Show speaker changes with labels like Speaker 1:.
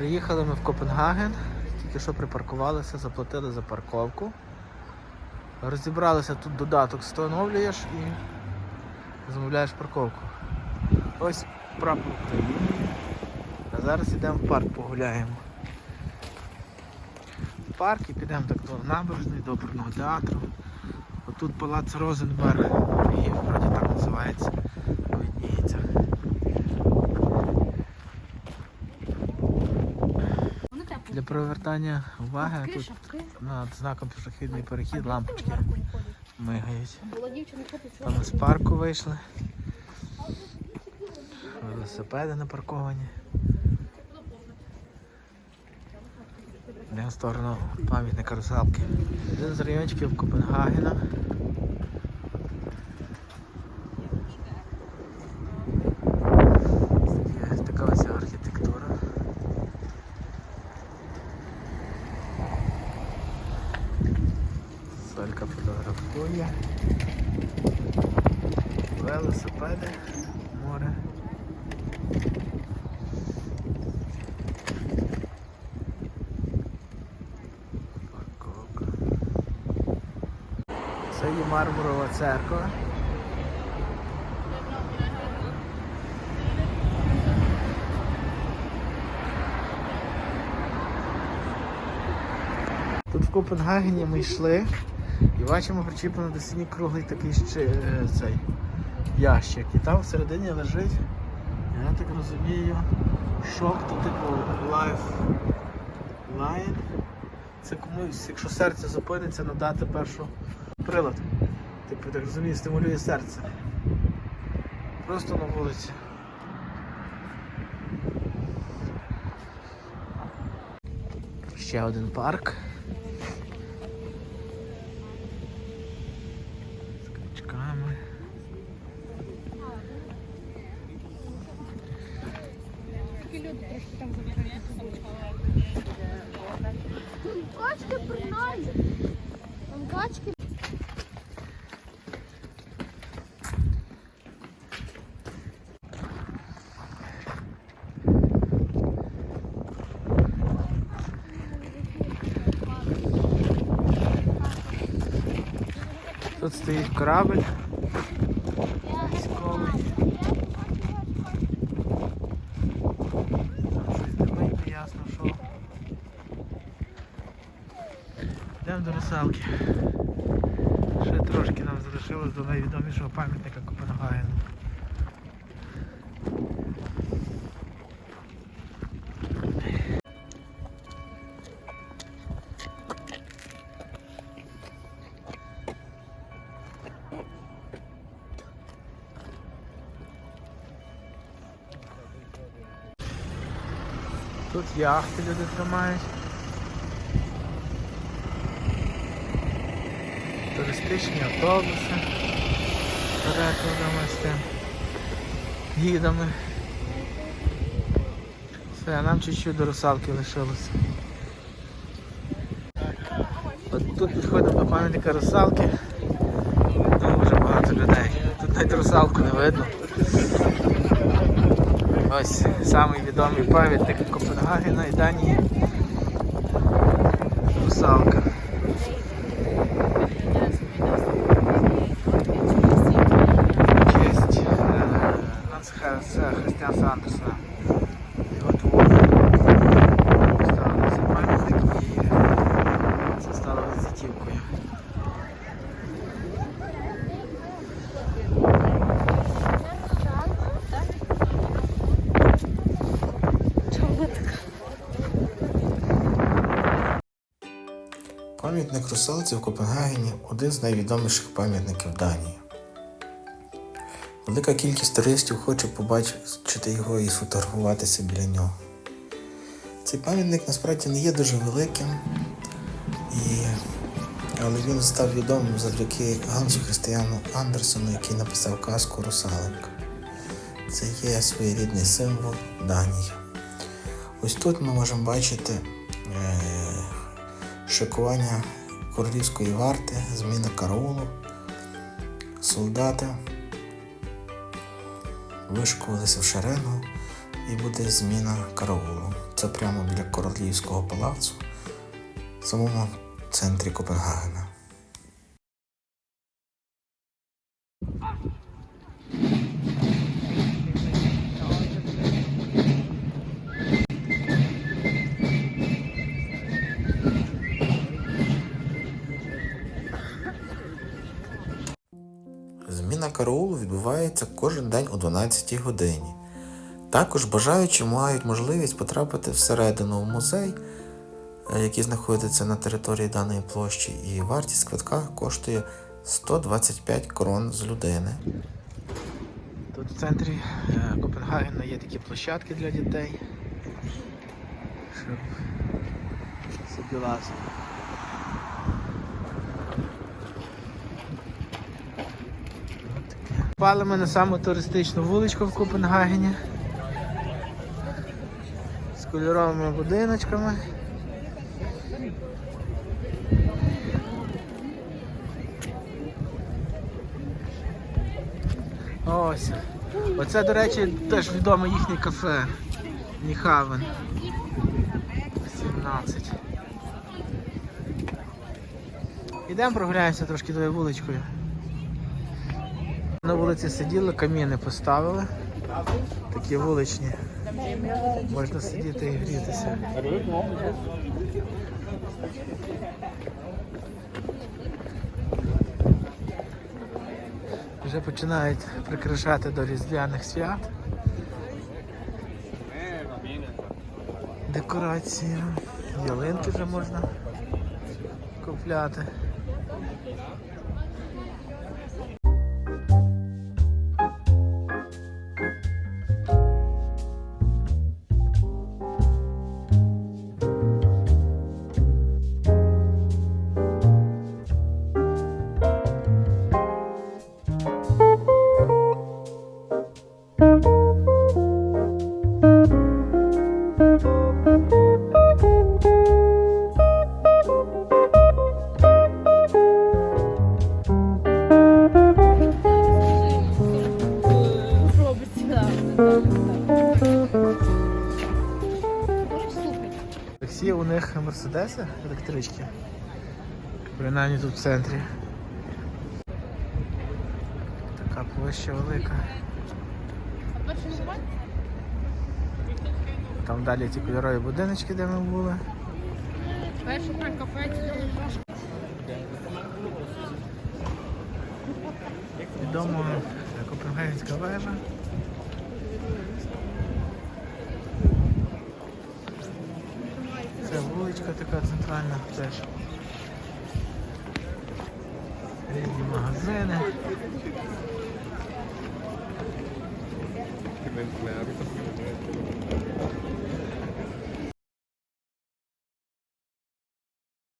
Speaker 1: Приїхали ми в Копенгаген, тільки що припаркувалися, заплатили за парковку. Розібралися, тут додаток встановлюєш і замовляєш парковку. Ось прапор України. А зараз йдемо в парк погуляємо. В парк і підемо так до набережної, до оперного театру. Отут палац Розенберг, і вроді так називається, Для привертання уваги тут над знаком пішохідний перехід лампочки мигають. Там з парку вийшли. Велосипеди напарковані. Йдемо в сторону пам'ятника русалки. Один з райончиків Копенгагена. Є така ось архітектура. Солька фотографує. Велосипеди, море. Парковка. Це є мармурова церква. Тут в Копенгагені ми йшли і бачимо причіплено до стіні круглий такий ще е, цей ящик. І там всередині лежить, я так розумію, шок, то типу Lifeline. Це комусь, якщо серце зупиниться, надати першу прилад. Типу, так розумію, стимулює серце. Просто на вулиці. Ще один парк. З качками.
Speaker 2: Такі люди трошки там забігають.
Speaker 3: Качки принаймні. Там качки.
Speaker 1: Тут стоїть корабль. Військовий. Там щось димить, неясно що. Йдемо. Ще трошки нам залишилось до найвідомішого пам'ятника Копенгагену. Тут яхти люди тримають. Туристичні автобуси. Перекладами з тим. Гідами. Все, нам чуть-чуть до русалки лишилося. От тут підходимо до пам'ятника русалки. Дуже багато людей. Тут навіть русалку не видно. Ось самий відомий пам'ятник Копенгагена і Данії. Русалка. Христианса Андерсена. Його твор. Поставили пам'ятник і це стало візитівкою.
Speaker 4: Пам'ятник русалці в Копенгагені один з найвідоміших пам'ятників Данії. Велика кількість туристів хоче побачити його і сфотографуватися біля нього. Цей пам'ятник насправді не є дуже великим, і... але він став відомим завдяки Гансу Християну Андерсону, який написав казку Русаленка. Це є своєрідний символ Данії. Ось тут ми можемо бачити е, шикування королівської варти, зміна караулу, солдати вишикувалися в шеренгу і буде зміна караулу. Це прямо біля королівського палацу, в самому центрі Копенгагена. Караулу відбувається кожен день о 12 годині. Також бажаючі мають можливість потрапити всередину в музей, е, який знаходиться на території даної площі, і вартість квитка коштує 125 крон з людини.
Speaker 1: Тут в центрі е, Копенгагена є такі площадки для дітей, щоб собі лазили. От таке. Попали ми на саму туристичну вуличку в Копенгагені з кольоровими будиночками. Ось. Оце, до речі, теж відоме їхнє кафе. Ніхавен. 17. Ідемо прогуляємося трошки тою вуличкою. На вулиці сиділи, каміни поставили. Такі вуличні. Можна сидіти і грітися. Вже починають прикрашати до різдвяних свят. Декорації. Ялинки вже можна купляти. Мерседеси електрички. Принаймні тут в центрі. Така площа велика. Там далі ті кольорові будиночки, де ми були.
Speaker 2: Перший кафе.
Speaker 1: Відомо Копенгагенська вежа. Вуличка така центральна теж. Різні магазини.